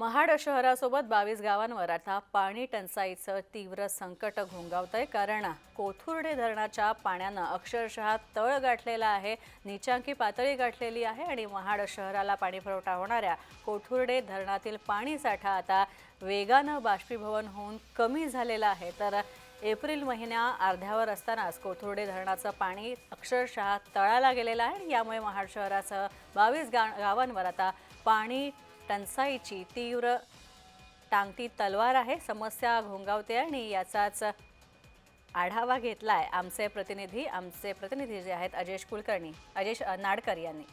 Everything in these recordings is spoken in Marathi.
महाड शहरासोबत बावीस गावांवर आता पाणी टंचाईचं तीव्र संकट घोंगावतंय. कारण कोथुर्डे धरणाच्या पाण्यानं अक्षरशः तळ गाठलेला आहे निचांकी पातळी गाठलेली आहे आणि महाड शहराला पाणी पुरवठा होणाऱ्या कोथुर्डे धरणातील पाणी साठा आता वेगानं बाष्पीभवन होऊन कमी झालेला आहे. तर एप्रिल महिन्या अर्ध्यावर असतानाच कोथुर्डे धरणाचं पाणी अक्षरशः तळाला गेलेलं आहे आणि यामुळे महाड शहरासह बावीस गा गावांवर आता पाणी टंचाईची तीव्र टांगती तलवार आहे. समस्या घोंगावते आणि याचाच आढावा घेतलाय आमचे प्रतिनिधी. आमचे प्रतिनिधी जे आहेत अजेश कुलकर्णी अजेश नाडकर यांनी.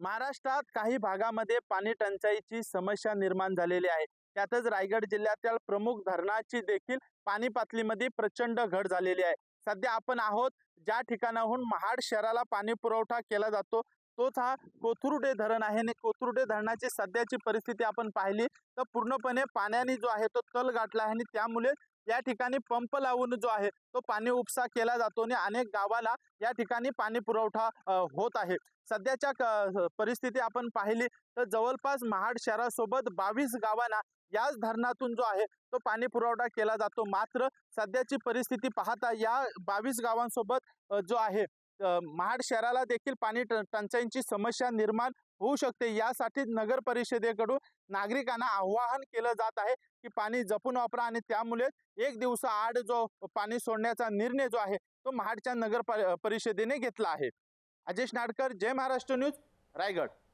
महाराष्ट्रात काही भागामध्ये पाणी टंचाईची समस्या निर्माण झालेली आहे. त्यातच रायगड जिल्ह्यातील प्रमुख धरणाची देखील पाणी पातळीमध्ये प्रचंड घट झालेली आहे. सध्या आपण आहोत ज्या ठिकाणाहून महाड शहराला पाणी पुरवठा केला जातो. तोच हा कोथुर्डे धरण आहे आणि कोथुर्डे धरणाची सध्याची परिस्थिती आपण पाहिली. तर पूर्णपणे पाण्याने जो आहे तो तल गाठला आहे आणि त्यामुळे या ठिकाणी पंप लावून जो आहे तो पाणी उपसा केला जातो आणि अनेक गावाला या ठिकाणी पाणी पुरवठा होत आहे. सध्याच्या परिस्थिती आपण पाहिली तर जवळपास महाड शहरासोबत बावीस गावांना याच धरणातून जो आहे तो पाणी पुरवठा केला जातो. मात्र सध्याची परिस्थिती पाहता या बावीस गावांसोबत जो आहे महाड शहराला देखील पाणी टंचाईची समस्या निर्माण होऊ शकते. यासाठी नगर परिषदेकडून नागरिकांना आवाहन केलं जात आहे की पाणी जपून वापरा आणि त्यामुळे एक दिवसाआड जो पाणी सोडण्याचा निर्णय जो आहे तो महाडच्या नगर परिषदेने घेतला आहे. अजेश नाडकर जय महाराष्ट्र न्यूज रायगड.